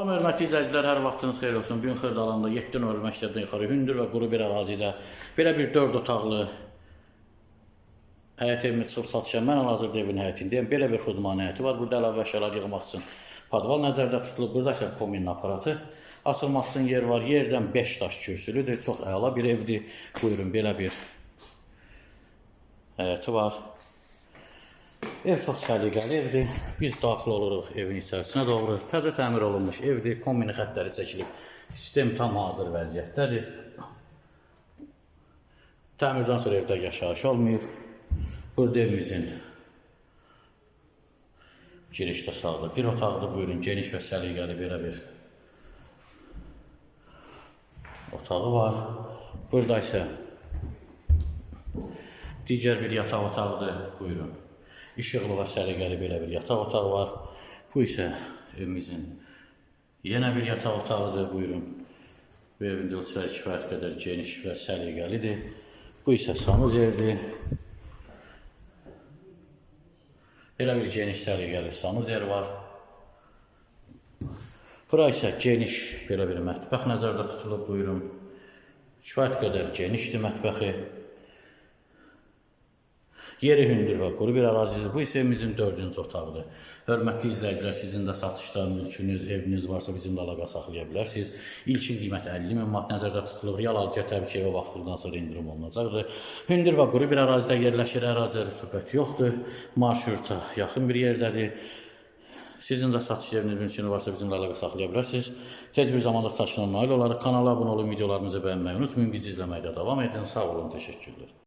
Salam hörmətli izləyicilər, hər vaxtınız xeyir olsun. Gün Xırdalanda 7 nömrə məktəbdən yuxarı hündür və quru bir ərazidə belə bir 4 otaqlı həyət evini çıxıb satışa. Mən hal-hazırda evin həyətindəyəm. Belə bir xudmani həyəti var. Burada əlavə əşyalar yığmaq üçün podval nəzərdə tutulub. Burada isə komin aparatı asılmaq üçün yer var. Yerdən 5 daş kürsülüdür. Çox əla bir evdir. Buyurun, belə bir həyəti var. Ev çox səliqəli evdir. Biz daxil oluruq evin içərisinə doğru. Təzə təmir olunmuş evdir. Kombini xəttləri çəkilib. Sistem tam hazır vəziyyətdədir. Təmirdən sonra evdə yaşayış olmayıb. Burada evimizin girişdə sağda bir otaqdır. Buyurun, geniş və səliqəli belə bir otağı var. Burada isə digər bir yataq otağıdır. Buyurun. İşıqlı və səliqəli belə bir yataq otağı var. Bu isə evimizin yenə bir yataq otağıdır. Buyurun. Bu evin ölçüləri kifayət qədər geniş və səliqəlidir. Bu isə sanuzerdir. Belə bir geniş səliqəli sanuzer var. Bura isə geniş belə bir mətbəx nəzərdə tutulub. Buyurun. Kifayət qədər genişdir mətbəxi. Yeri hündür və quru bir ərazidir. Bu isə evimizin dördüncü otağıdır. Hörmətli izləyicilər, sizin də satışda mülkünüz, eviniz varsa bizimlə əlaqə saxlaya bilərsiniz. İlkin qiyməti 50 min manat nəzərdə tutulur. Real alıcıya təbii ki, evə baxdıqdan sonra indirim olunacaqdır. Hündür və quru bir ərazidə yerləşir. Ərazidə rütubət yoxdur. Marşruta yaxın bir yerdədir. Sizin də satış yeriniz mümkün varsa bizimlə əlaqə saxlaya bilərsiniz. Tez bir zamanda satışına nail olaraq kanala abunə olun, videolarımızı bəyənməyi unutmayın. Bizi izləməkdə davam edin. Sağ olun, təşəkkürlər.